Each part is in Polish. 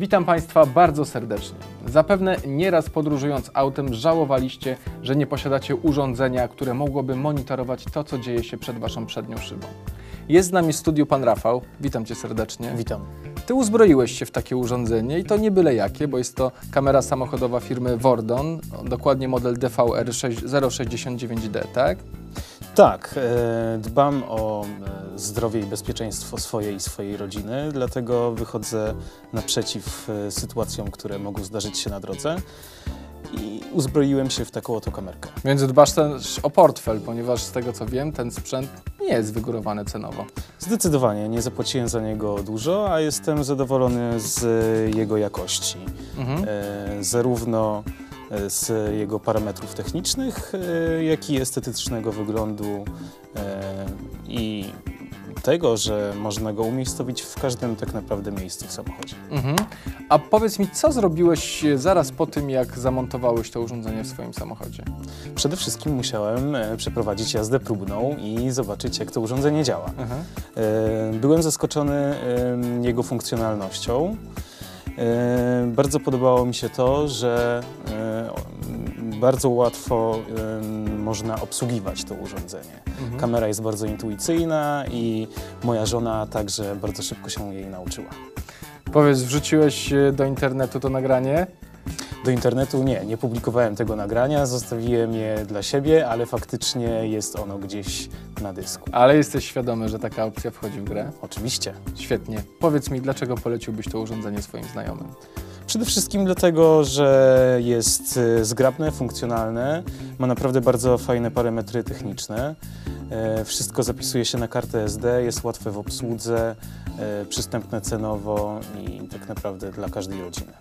Witam Państwa bardzo serdecznie. Zapewne nieraz podróżując autem żałowaliście, że nie posiadacie urządzenia, które mogłoby monitorować to, co dzieje się przed Waszą przednią szybą. Jest z nami w studiu Pan Rafał. Witam Cię serdecznie. Witam. Ty uzbroiłeś się w takie urządzenie i to nie byle jakie, bo jest to kamera samochodowa firmy Wordon, dokładnie model DVR 069D, tak? Tak, e, dbam o e, zdrowie i bezpieczeństwo swoje i swojej rodziny, dlatego wychodzę naprzeciw e, sytuacjom, które mogą zdarzyć się na drodze i uzbroiłem się w taką oto kamerkę. Więc dbasz też o portfel, ponieważ z tego co wiem, ten sprzęt nie jest wygórowany cenowo. Zdecydowanie nie zapłaciłem za niego dużo, a jestem zadowolony z jego jakości. Mhm. E, zarówno z jego parametrów technicznych, e, jak i estetycznego wyglądu e, i tego, że można go umiejscowić w każdym tak naprawdę miejscu w samochodzie. Mhm. A powiedz mi, co zrobiłeś zaraz po tym, jak zamontowałeś to urządzenie w swoim samochodzie? Przede wszystkim musiałem e, przeprowadzić jazdę próbną i zobaczyć, jak to urządzenie działa. Mhm. E, Byłem zaskoczony e, jego funkcjonalnością. E, Bardzo podobało mi się to, że e, bardzo łatwo można obsługiwać to urządzenie. Mhm. Kamera jest bardzo intuicyjna i moja żona także bardzo szybko się jej nauczyła. Powiedz, wrzuciłeś do internetu to nagranie? Do internetu nie, nie publikowałem tego nagrania, zostawiłem je dla siebie, ale faktycznie jest ono gdzieś na dysku. Ale jesteś świadomy, że taka opcja wchodzi w grę? Oczywiście. Świetnie. Powiedz mi, dlaczego poleciłbyś to urządzenie swoim znajomym? Przede wszystkim dlatego, że jest y, zgrabne, funkcjonalne, ma naprawdę bardzo fajne parametry techniczne. E, Wszystko zapisuje się na kartę SD, jest łatwe w obsłudze, e, przystępne cenowo i tak naprawdę dla każdej rodziny.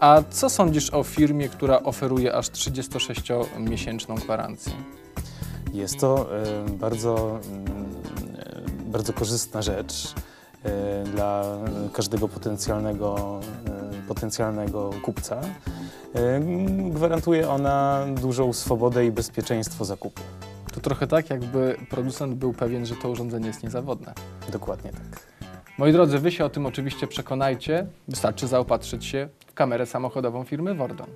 A co sądzisz o firmie, która oferuje aż 36-miesięczną gwarancję? Jest to e, bardzo, mm, bardzo korzystna rzecz dla każdego potencjalnego, potencjalnego kupca. Gwarantuje ona dużą swobodę i bezpieczeństwo zakupu. To trochę tak, jakby producent był pewien, że to urządzenie jest niezawodne. Dokładnie tak. Moi drodzy, wy się o tym oczywiście przekonajcie. Wystarczy zaopatrzyć się w kamerę samochodową firmy Wordon.